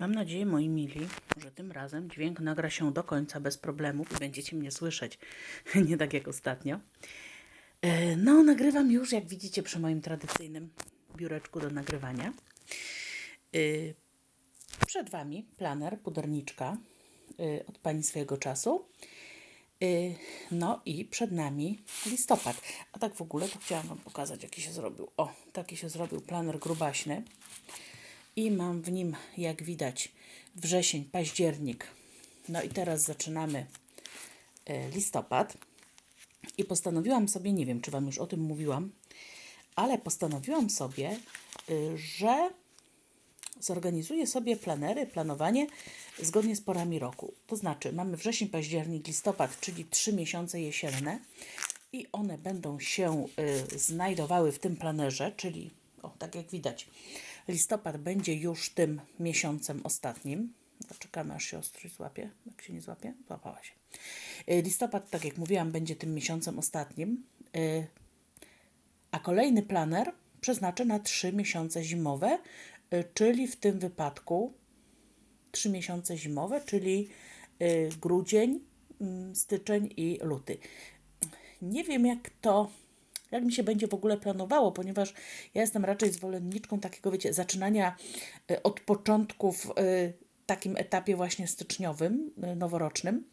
Mam nadzieję, moi mili, że tym razem dźwięk nagra się do końca bez problemów i będziecie mnie słyszeć. Nie tak jak ostatnio. E, No, nagrywam już, jak widzicie, przy moim tradycyjnym biureczku do nagrywania. E, Przed Wami planer, puderniczka e, od Pani swojego czasu. No i przed nami listopad. A tak w ogóle to chciałam Wam pokazać, jaki się zrobił. O, taki się zrobił planer grubaśny. I mam w nim, jak widać, wrzesień, październik. No i teraz zaczynamy e, listopad. I postanowiłam sobie, nie wiem, czy Wam już o tym mówiłam, ale postanowiłam sobie, y, że zorganizuję sobie planery, planowanie zgodnie z porami roku. To znaczy, mamy wrzesień, październik, listopad, czyli trzy miesiące jesienne i one będą się y, znajdowały w tym planerze, czyli, o, tak jak widać, listopad będzie już tym miesiącem ostatnim. Poczekamy, aż się ostrój złapie. Jak się nie złapie? Złapała się. Y, Listopad, tak jak mówiłam, będzie tym miesiącem ostatnim. Y, a kolejny planer przeznaczę na trzy miesiące zimowe, y, czyli w tym wypadku trzy miesiące zimowe, czyli grudzień, mm, styczeń i luty. Nie wiem, jak to, jak mi się będzie w ogóle planowało, ponieważ ja jestem raczej zwolenniczką takiego, wiecie, zaczynania y, od początku w y, takim etapie właśnie styczniowym, y, noworocznym.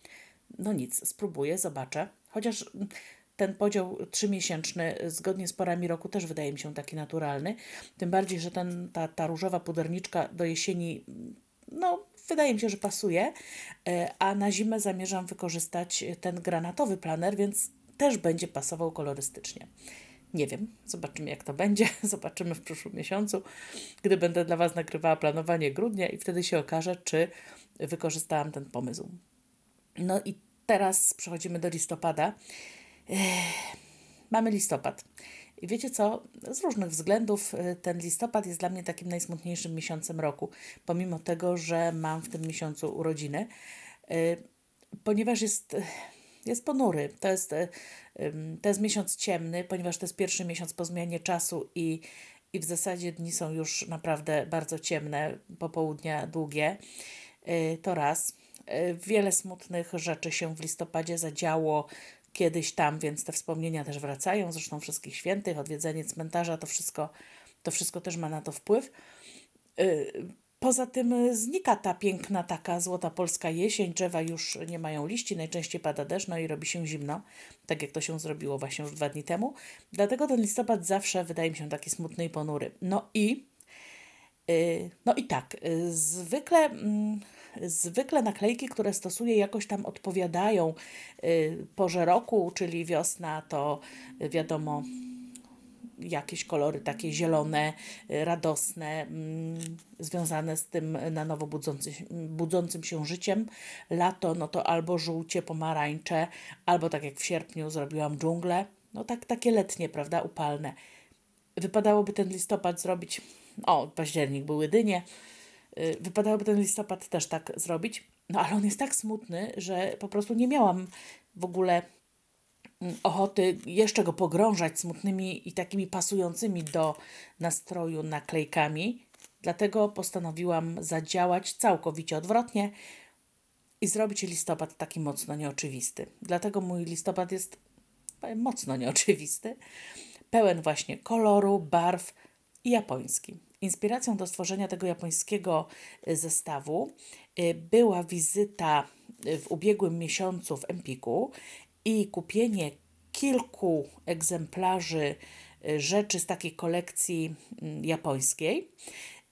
No nic, spróbuję, zobaczę. Chociaż mm, ten podział trzymiesięczny zgodnie z porami roku też wydaje mi się taki naturalny. Tym bardziej, że ten, ta, ta różowa puderniczka do jesieni, mm, no wydaje mi się, że pasuje, a na zimę zamierzam wykorzystać ten granatowy planer, więc też będzie pasował kolorystycznie. Nie wiem, zobaczymy jak to będzie, zobaczymy w przyszłym miesiącu, gdy będę dla Was nagrywała planowanie grudnia i wtedy się okaże, czy wykorzystałam ten pomysł. No i teraz przechodzimy do listopada. Mamy listopad. I wiecie co? Z różnych względów y, ten listopad jest dla mnie takim najsmutniejszym miesiącem roku, pomimo tego, że mam w tym miesiącu urodziny, y, ponieważ jest, jest ponury. To jest, ym, to jest miesiąc ciemny, ponieważ to jest pierwszy miesiąc po zmianie czasu i, i w zasadzie dni są już naprawdę bardzo ciemne, popołudnia długie. Y, To raz. Y, Wiele smutnych rzeczy się w listopadzie zadziało kiedyś tam, więc te wspomnienia też wracają. Zresztą wszystkich świętych, odwiedzenie cmentarza, to wszystko, to wszystko też ma na to wpływ. Poza tym znika ta piękna taka złota polska jesień, drzewa już nie mają liści, najczęściej pada deszcz, no i robi się zimno, tak jak to się zrobiło właśnie już dwa dni temu. Dlatego ten listopad zawsze wydaje mi się taki smutny i ponury. No i Y, No i tak, y, zwykle, mm, zwykle naklejki, które stosuję, jakoś tam odpowiadają y, porze roku, czyli wiosna to wiadomo jakieś kolory takie zielone, radosne, mm, związane z tym na nowo budzący, budzącym się życiem. Lato no to albo żółcie, pomarańcze, albo tak jak w sierpniu zrobiłam dżunglę, no tak takie letnie, prawda, upalne. Wypadałoby ten listopad zrobić, o, październik były dynie, y, wypadałoby ten listopad też tak zrobić, no ale on jest tak smutny, że po prostu nie miałam w ogóle ochoty jeszcze go pogrążać smutnymi i takimi pasującymi do nastroju naklejkami, dlatego postanowiłam zadziałać całkowicie odwrotnie i zrobić listopad taki mocno nieoczywisty. Dlatego mój listopad jest mocno nieoczywisty, pełen właśnie koloru, barw i japoński. Inspiracją do stworzenia tego japońskiego y, zestawu y, była wizyta w ubiegłym miesiącu w Empiku i kupienie kilku egzemplarzy y, rzeczy z takiej kolekcji mm, japońskiej.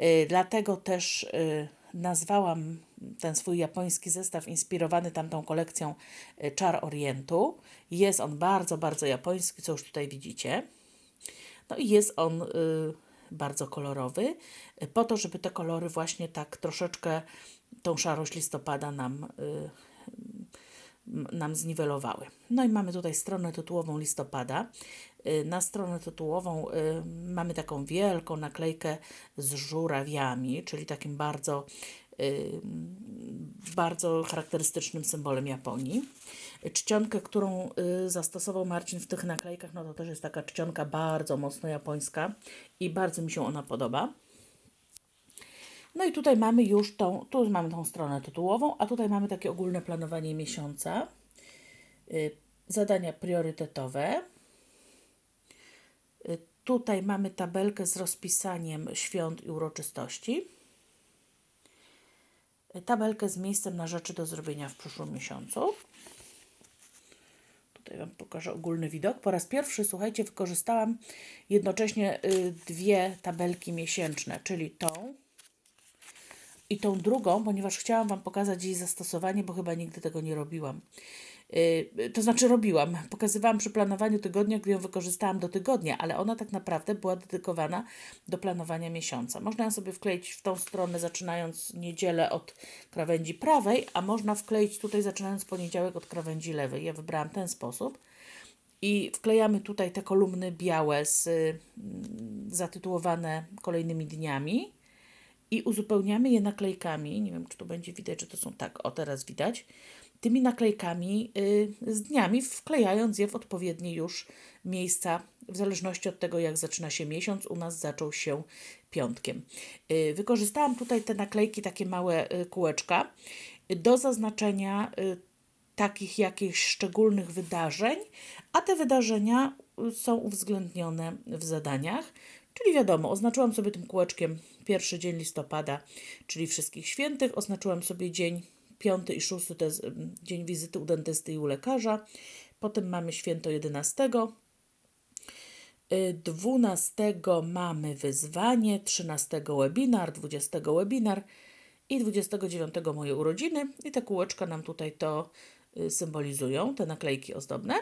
Y, Dlatego też y, nazwałam ten swój japoński zestaw inspirowany tamtą kolekcją Czar Orientu. Jest on bardzo, bardzo japoński, co już tutaj widzicie. No i jest on bardzo kolorowy, po to, żeby te kolory właśnie tak troszeczkę tą szarość listopada nam, nam zniwelowały. No i mamy tutaj stronę tytułową listopada. Y, Na stronę tytułową y, mamy taką wielką naklejkę z żurawiami, czyli takim bardzo, y, bardzo charakterystycznym symbolem Japonii. Czcionkę, którą zastosował Marcin w tych naklejkach, no to też jest taka czcionka bardzo mocno japońska i bardzo mi się ona podoba. No i tutaj mamy już tą, tu mamy tą stronę tytułową, a tutaj mamy takie ogólne planowanie miesiąca. Y, Zadania priorytetowe. Y, Tutaj mamy tabelkę z rozpisaniem świąt i uroczystości. Y, Tabelkę z miejscem na rzeczy do zrobienia w przyszłym miesiącu. Tutaj Wam pokażę ogólny widok. Po raz pierwszy, słuchajcie, wykorzystałam jednocześnie dwie tabelki miesięczne, czyli tą i tą drugą, ponieważ chciałam Wam pokazać jej zastosowanie, bo chyba nigdy tego nie robiłam. Yy, to znaczy robiłam, pokazywałam przy planowaniu tygodnia, gdy ją wykorzystałam do tygodnia, ale ona tak naprawdę była dedykowana do planowania miesiąca. Można ją sobie wkleić w tą stronę, zaczynając niedzielę od krawędzi prawej, a można wkleić tutaj, zaczynając poniedziałek od krawędzi lewej. Ja wybrałam ten sposób. I wklejamy tutaj te kolumny białe z, y, zatytułowane kolejnymi dniami i uzupełniamy je naklejkami. Nie wiem, czy tu będzie widać, że to są tak, o teraz widać. Tymi naklejkami y, z dniami, wklejając je w odpowiednie już miejsca, w zależności od tego, jak zaczyna się miesiąc. U nas zaczął się piątkiem. Y, wykorzystałam tutaj te naklejki, takie małe y, kółeczka, y, do zaznaczenia y, takich jakichś szczególnych wydarzeń, a te wydarzenia y, są uwzględnione w zadaniach. Czyli wiadomo, oznaczyłam sobie tym kółeczkiem pierwszy dzień listopada, czyli wszystkich świętych, oznaczyłam sobie dzień piąty i szósty, to jest ym, dzień wizyty u dentysty i u lekarza. Potem mamy święto 11. Y, 12 mamy wyzwanie, 13 webinar, 20 webinar i 29 moje urodziny. I te kółeczka nam tutaj to y, symbolizują, te naklejki ozdobne.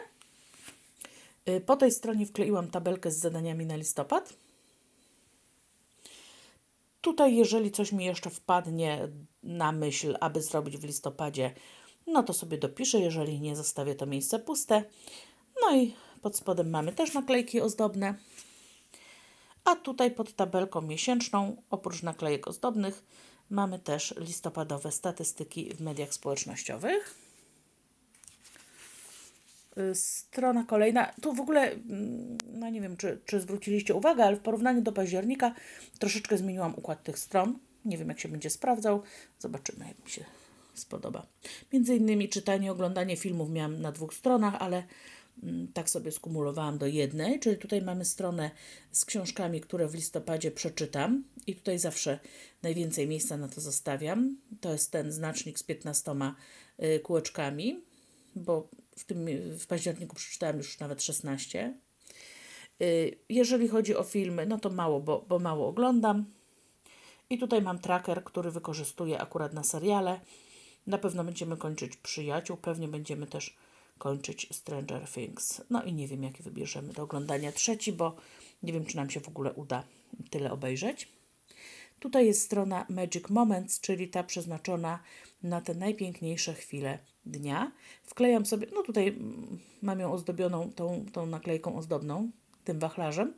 Y, Po tej stronie wkleiłam tabelkę z zadaniami na listopad. Tutaj, jeżeli coś mi jeszcze wpadnie na myśl, aby zrobić w listopadzie, no to sobie dopiszę, jeżeli nie, zostawię to miejsce puste. No i pod spodem mamy też naklejki ozdobne. A tutaj pod tabelką miesięczną, oprócz naklejek ozdobnych, mamy też listopadowe statystyki w mediach społecznościowych. Y, Strona kolejna. Tu w ogóle, mm, no nie wiem, czy, czy zwróciliście uwagę, ale w porównaniu do października troszeczkę zmieniłam układ tych stron. Nie wiem, jak się będzie sprawdzał. Zobaczymy, jak mi się spodoba. Między innymi czytanie, oglądanie filmów miałam na dwóch stronach, ale mm, tak sobie skumulowałam do jednej. Czyli tutaj mamy stronę z książkami, które w listopadzie przeczytam. I tutaj zawsze najwięcej miejsca na to zostawiam. To jest ten znacznik z 15 y, kółeczkami, bo w tym w październiku przeczytałam już nawet 16. Y, Jeżeli chodzi o filmy, no to mało, bo, bo mało oglądam. I tutaj mam tracker, który wykorzystuję akurat na seriale. Na pewno będziemy kończyć Przyjaciół, pewnie będziemy też kończyć Stranger Things. No i nie wiem, jaki wybierzemy do oglądania trzeci, bo nie wiem, czy nam się w ogóle uda tyle obejrzeć. Tutaj jest strona Magic Moments, czyli ta przeznaczona na te najpiękniejsze chwile dnia. Wklejam sobie, no tutaj mm, mam ją ozdobioną tą, tą naklejką ozdobną, tym wachlarzem.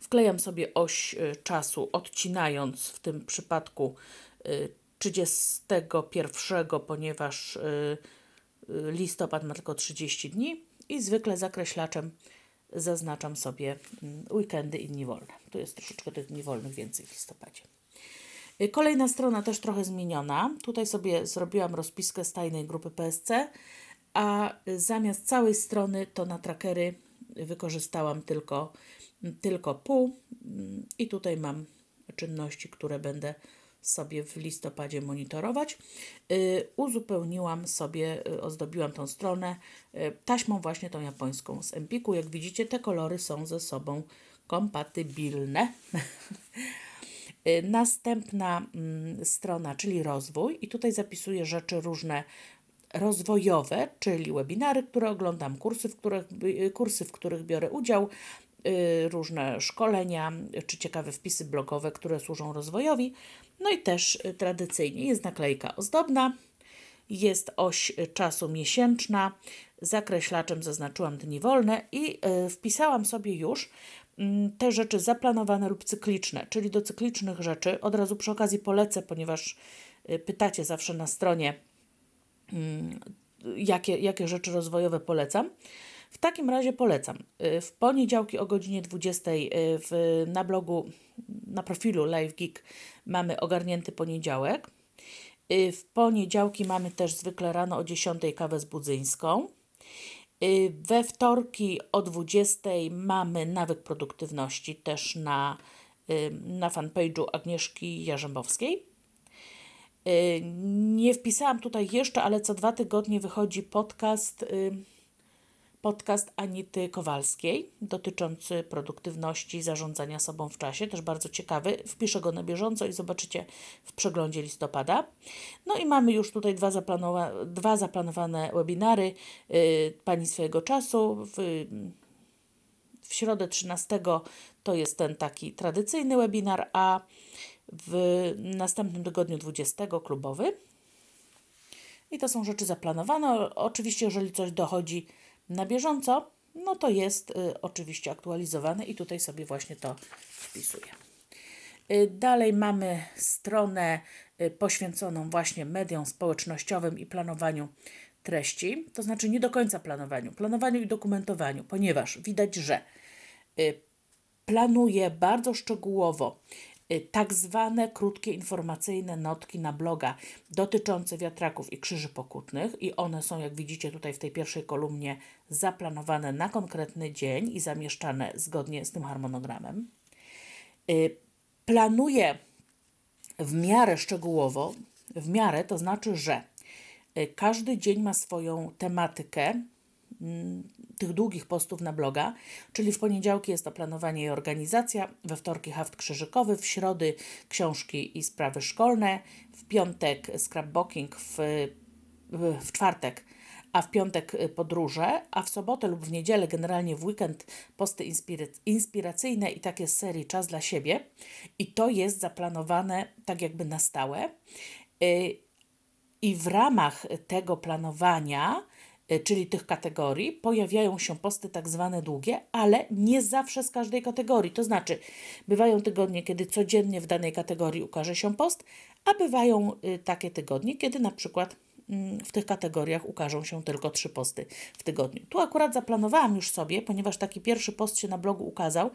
Wklejam sobie oś y, czasu, odcinając w tym przypadku y, 31, ponieważ y, y, listopad ma tylko 30 dni i zwykle zakreślaczem zaznaczam sobie mm, weekendy i dni wolne. Tu jest troszeczkę tych dni wolnych więcej w listopadzie. Y, Kolejna strona też trochę zmieniona. Tutaj sobie zrobiłam rozpiskę z tajnej grupy PSC, a y, zamiast całej strony to na trackery wykorzystałam tylko, tylko pół i tutaj mam czynności, które będę sobie w listopadzie monitorować. Y, Uzupełniłam sobie, ozdobiłam tą stronę taśmą właśnie tą japońską z Empiku. Jak widzicie, te kolory są ze sobą kompatybilne. Y, Następna mm, strona, czyli rozwój, i tutaj zapisuję rzeczy różne rozwojowe, czyli webinary, które oglądam, kursy, w których, y, kursy, w których biorę udział, y, różne szkolenia czy ciekawe wpisy blogowe, które służą rozwojowi. No i też tradycyjnie jest naklejka ozdobna, jest oś czasu miesięczna, zakreślaczem zaznaczyłam dni wolne i wpisałam sobie już te rzeczy zaplanowane lub cykliczne, czyli do cyklicznych rzeczy. Od razu przy okazji polecę, ponieważ y, pytacie zawsze na stronie, mm, jakie, jakie rzeczy rozwojowe polecam. W takim razie polecam. Y, W poniedziałki o godzinie 20 y, w, na blogu, na profilu Live Geek mamy ogarnięty poniedziałek. W poniedziałki mamy też zwykle rano o 10 kawę z budzyńską. Y, We wtorki o 20 mamy nawyk produktywności też na, y, na fanpage'u Agnieszki Jarzębowskiej. Y, Nie wpisałam tutaj jeszcze, ale co dwa tygodnie wychodzi podcast, podcast Anity Kowalskiej dotyczący produktywności, zarządzania sobą w czasie. Też bardzo ciekawy. Wpiszę go na bieżąco i zobaczycie w przeglądzie listopada. No i mamy już tutaj dwa, zaplanowa- dwa zaplanowane webinary y, Pani swojego czasu. W, w środę 13 to jest ten taki tradycyjny webinar, a w następnym tygodniu 20 klubowy. I to są rzeczy zaplanowane. Oczywiście, jeżeli coś dochodzi na bieżąco, no to jest y, oczywiście aktualizowane i tutaj sobie właśnie to wpisuję. Y, Dalej mamy stronę y, poświęconą właśnie mediom społecznościowym i planowaniu treści, to znaczy nie do końca planowaniu, planowaniu i dokumentowaniu, ponieważ widać, że y, planuję bardzo szczegółowo tak zwane krótkie informacyjne notki na bloga dotyczące wiatraków i krzyży pokutnych i one są, jak widzicie tutaj w tej pierwszej kolumnie, zaplanowane na konkretny dzień i zamieszczane zgodnie z tym harmonogramem. Y, Planuję w miarę szczegółowo, w miarę to znaczy, że y, każdy dzień ma swoją tematykę tych długich postów na bloga, czyli w poniedziałki jest to planowanie i organizacja, we wtorki haft krzyżykowy, w środy książki i sprawy szkolne, w piątek scrapbooking, w, w, czwartek a w piątek podróże, a w sobotę lub w niedzielę, generalnie w weekend, posty inspiracyjne i takie z serii Czas dla siebie. I to jest zaplanowane tak jakby na stałe. Y, I w ramach tego planowania, czyli tych kategorii, pojawiają się posty tak zwane długie, ale nie zawsze z każdej kategorii. To znaczy, bywają tygodnie, kiedy codziennie w danej kategorii ukaże się post, a bywają y, takie tygodnie, kiedy na przykład mm, w tych kategoriach ukażą się tylko trzy posty w tygodniu. Tu akurat zaplanowałam już sobie, ponieważ taki pierwszy post się na blogu ukazał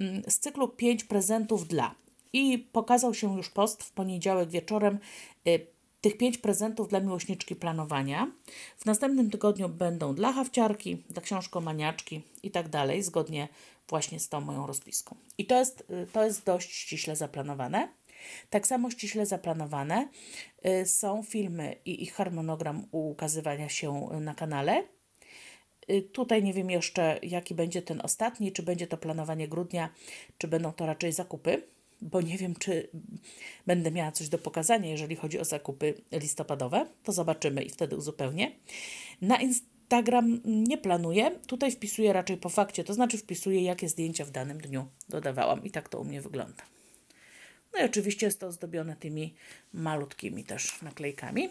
mm, z cyklu 5 prezentów dla. I pokazał się już post w poniedziałek wieczorem y, tych pięć prezentów dla miłośniczki planowania. W następnym tygodniu będą dla hawciarki, dla książkomaniaczki i tak dalej, zgodnie właśnie z tą moją rozpiską. I to jest, y, to jest dość ściśle zaplanowane. Tak samo ściśle zaplanowane y, są filmy i ich harmonogram ukazywania się na kanale. Y, Tutaj nie wiem jeszcze, jaki będzie ten ostatni, czy będzie to planowanie grudnia, czy będą to raczej zakupy, bo nie wiem, czy będę miała coś do pokazania, jeżeli chodzi o zakupy listopadowe. To zobaczymy i wtedy uzupełnię. Na Instagram nie planuję, tutaj wpisuję raczej po fakcie, to znaczy wpisuję, jakie zdjęcia w danym dniu dodawałam i tak to u mnie wygląda. No i oczywiście jest to ozdobione tymi malutkimi też naklejkami.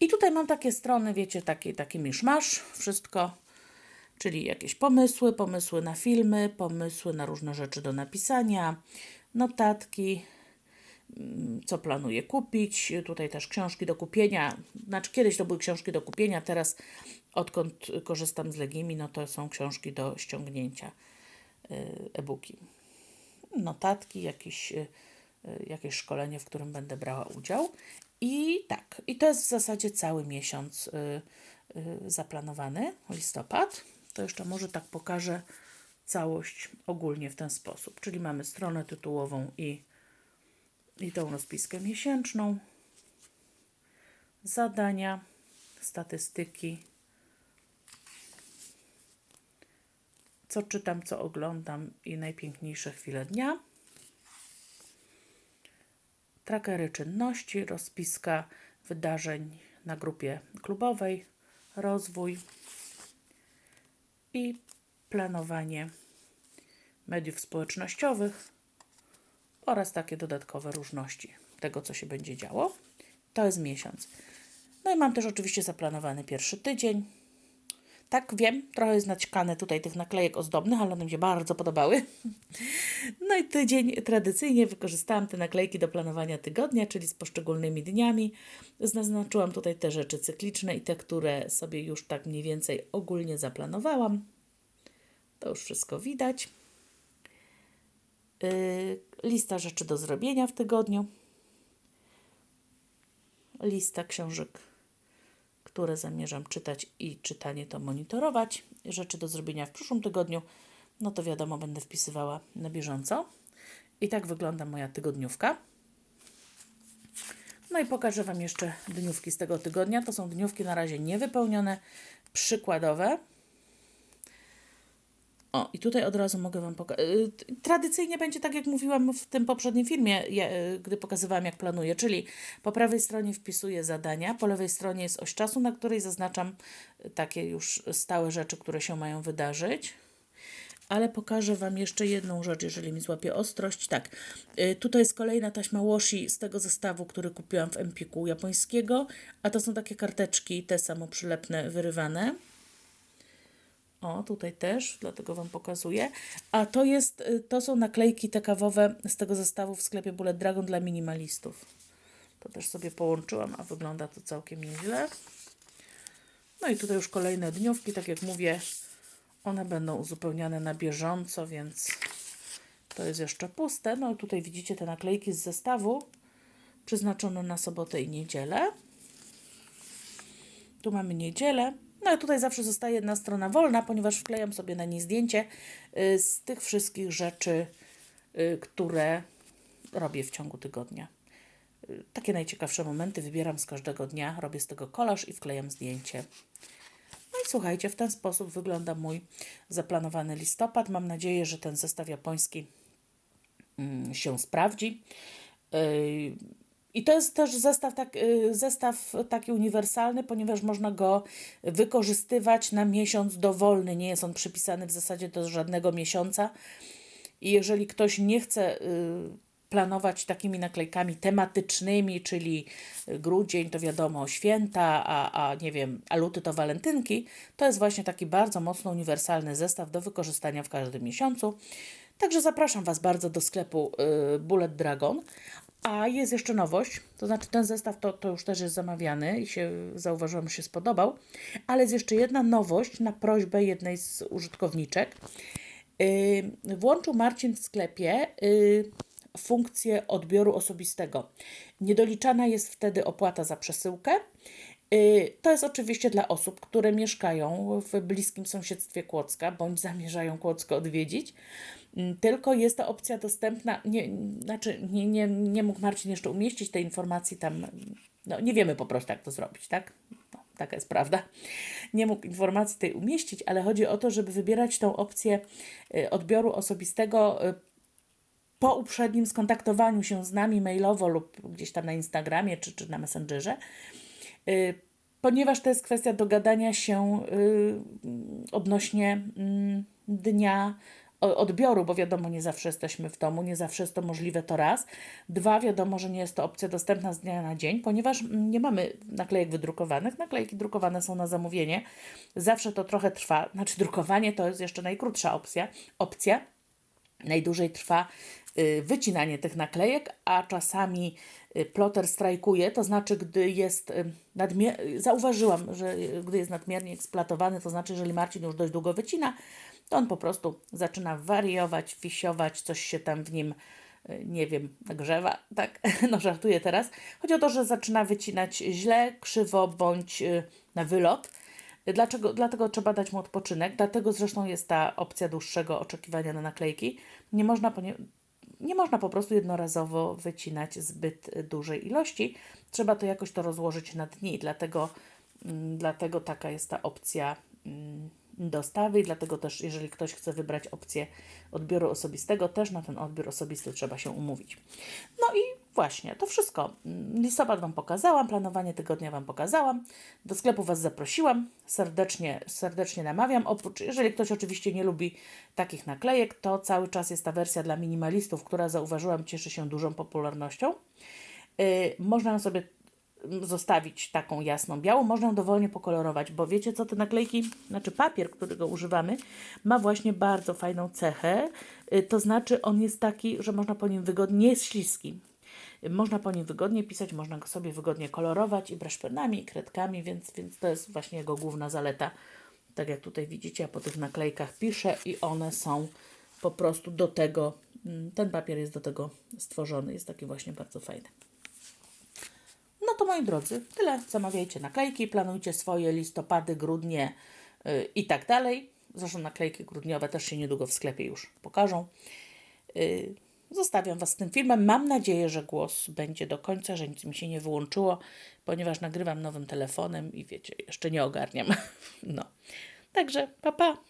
I tutaj mam takie strony, wiecie, taki, taki miszmasz, wszystko, czyli jakieś pomysły, pomysły na filmy, pomysły na różne rzeczy do napisania, notatki, mm, co planuję kupić. Tutaj też książki do kupienia. Znaczy, kiedyś to były książki do kupienia, teraz odkąd korzystam z Legimi, no to są książki do ściągnięcia, y, e-booki. Notatki, jakieś, y, y, jakieś szkolenie, w którym będę brała udział. I tak, i to jest w zasadzie cały miesiąc zaplanowany, listopad. To jeszcze może tak pokażę całość ogólnie w ten sposób. Czyli mamy stronę tytułową i, i tą rozpiskę miesięczną, zadania, statystyki, co czytam, co oglądam i najpiękniejsze chwile dnia. Trackery czynności, rozpiska wydarzeń na grupie klubowej, rozwój i planowanie mediów społecznościowych oraz takie dodatkowe różności tego, co się będzie działo. To jest miesiąc. No i mam też oczywiście zaplanowany pierwszy tydzień. Tak, wiem, trochę jest naćkane tutaj tych naklejek ozdobnych, ale one mi się bardzo podobały. No i tydzień tradycyjnie wykorzystałam te naklejki do planowania tygodnia, czyli z poszczególnymi dniami. Zaznaczyłam tutaj te rzeczy cykliczne i te, które sobie już tak mniej więcej ogólnie zaplanowałam. To już wszystko widać. Yy, lista rzeczy do zrobienia w tygodniu. Lista książek, które zamierzam czytać i czytanie to monitorować. Rzeczy do zrobienia w przyszłym tygodniu. No to wiadomo, będę wpisywała na bieżąco. I tak wygląda moja tygodniówka. No i pokażę Wam jeszcze dniówki z tego tygodnia. To są dniówki na razie niewypełnione, przykładowe. O, i tutaj od razu mogę Wam pokazać. Tradycyjnie będzie tak, jak mówiłam w tym poprzednim filmie, y, gdy pokazywałam, jak planuję, czyli po prawej stronie wpisuję zadania, po lewej stronie jest oś czasu, na której zaznaczam y, takie już stałe rzeczy, które się mają wydarzyć. Ale pokażę Wam jeszcze jedną rzecz, jeżeli mi złapie ostrość. Tak, y, tutaj jest kolejna taśma washi z tego zestawu, który kupiłam w Empiku japońskiego, a to są takie karteczki, te samo przylepne, wyrywane. O, tutaj też, dlatego Wam pokazuję. A to jest, y, to są naklejki te kawowe z tego zestawu w sklepie Bullet Dragon dla minimalistów. To też sobie połączyłam, a wygląda to całkiem nieźle. No i tutaj już kolejne dniówki, tak jak mówię, one będą uzupełniane na bieżąco, więc to jest jeszcze puste. No tutaj widzicie te naklejki z zestawu przeznaczone na sobotę i niedzielę. Tu mamy niedzielę. No i tutaj zawsze zostaje jedna strona wolna, ponieważ wklejam sobie na niej zdjęcie y, z tych wszystkich rzeczy, y, które robię w ciągu tygodnia. Y, Takie najciekawsze momenty wybieram z każdego dnia, robię z tego kolaż i wklejam zdjęcie. No i słuchajcie, w ten sposób wygląda mój zaplanowany listopad. Mam nadzieję, że ten zestaw japoński mm, się sprawdzi. I to jest też zestaw, tak, yy, zestaw taki uniwersalny, ponieważ można go wykorzystywać na miesiąc dowolny. Nie jest on przypisany w zasadzie do żadnego miesiąca. I jeżeli ktoś nie chce y, planować takimi naklejkami tematycznymi, czyli grudzień to wiadomo święta, a, a nie wiem, a luty to walentynki, to jest właśnie taki bardzo mocno uniwersalny zestaw do wykorzystania w każdym miesiącu. Także zapraszam Was bardzo do sklepu y, Bullet Dragon. A jest jeszcze nowość, to znaczy ten zestaw to, to już też jest zamawiany i się zauważyłam, że się spodobał, ale jest jeszcze jedna nowość na prośbę jednej z użytkowniczek. Yy, włączył Marcin w sklepie yy, funkcję odbioru osobistego. Niedoliczana jest wtedy opłata za przesyłkę. Yy, To jest oczywiście dla osób, które mieszkają w bliskim sąsiedztwie Kłodzka bądź zamierzają Kłodzko odwiedzić. Mm, Tylko jest to opcja dostępna, nie, znaczy nie, nie, nie mógł Marcin jeszcze umieścić tej informacji tam, no nie wiemy po prostu jak to zrobić, tak? No, taka jest prawda. Nie mógł informacji tej umieścić, ale chodzi o to, żeby wybierać tą opcję y, odbioru osobistego y, po uprzednim skontaktowaniu się z nami mailowo lub gdzieś tam na Instagramie czy, czy na Messengerze, y, ponieważ to jest kwestia dogadania się y, odnośnie mm, dnia odbioru, bo wiadomo, nie zawsze jesteśmy w domu, nie zawsze jest to możliwe, to raz. Dwa, wiadomo, że nie jest to opcja dostępna z dnia na dzień, ponieważ mm, nie mamy naklejek wydrukowanych. Naklejki drukowane są na zamówienie. Zawsze to trochę trwa. Znaczy, drukowanie to jest jeszcze najkrótsza opcja. opcja. Najdłużej trwa y, wycinanie tych naklejek, a czasami y, ploter strajkuje, to znaczy, gdy jest y, nadmier- zauważyłam, że y, gdy jest nadmiernie eksploatowany, to znaczy, jeżeli Marcin już dość długo wycina, to on po prostu zaczyna wariować, fisiować, coś się tam w nim, y, nie wiem, nagrzewa, tak? No żartuję teraz. Chodzi o to, że zaczyna wycinać źle, krzywo bądź y, na wylot. Dlaczego? Dlatego trzeba dać mu odpoczynek. Dlatego zresztą jest ta opcja dłuższego oczekiwania na naklejki. Nie można, nie można po prostu jednorazowo wycinać zbyt dużej ilości. Trzeba to jakoś to rozłożyć na dni. Dlatego, mm, dlatego taka jest ta opcja mm, dostawy i dlatego też, jeżeli ktoś chce wybrać opcję odbioru osobistego, też na ten odbiór osobisty trzeba się umówić. No i właśnie, to wszystko. Mm, Listopad Wam pokazałam, planowanie tygodnia Wam pokazałam, do sklepu Was zaprosiłam, serdecznie, serdecznie namawiam. Oprócz, jeżeli ktoś oczywiście nie lubi takich naklejek, to cały czas jest ta wersja dla minimalistów, która zauważyłam cieszy się dużą popularnością. Yy, można sobie mm, zostawić taką jasną białą. Można ją dowolnie pokolorować, bo wiecie co, te naklejki, znaczy papier, którego używamy, ma właśnie bardzo fajną cechę. Y, To znaczy on jest taki, że można po nim wygodnie, nie jest śliski. Można po nim wygodnie pisać, można go sobie wygodnie kolorować i braszpenami, i kredkami, więc, więc to jest właśnie jego główna zaleta. Tak jak tutaj widzicie, ja po tych naklejkach piszę i one są po prostu do tego, mm, ten papier jest do tego stworzony, jest taki właśnie bardzo fajny. No to moi drodzy, tyle. Zamawiajcie naklejki, planujcie swoje listopady, grudnie yy, i tak dalej. Zresztą naklejki grudniowe też się niedługo w sklepie już pokażą. Yy, zostawiam Was z tym filmem. Mam nadzieję, że głos będzie do końca, że nic mi się nie wyłączyło, ponieważ nagrywam nowym telefonem i wiecie, jeszcze nie ogarniam. No. Także, pa pa.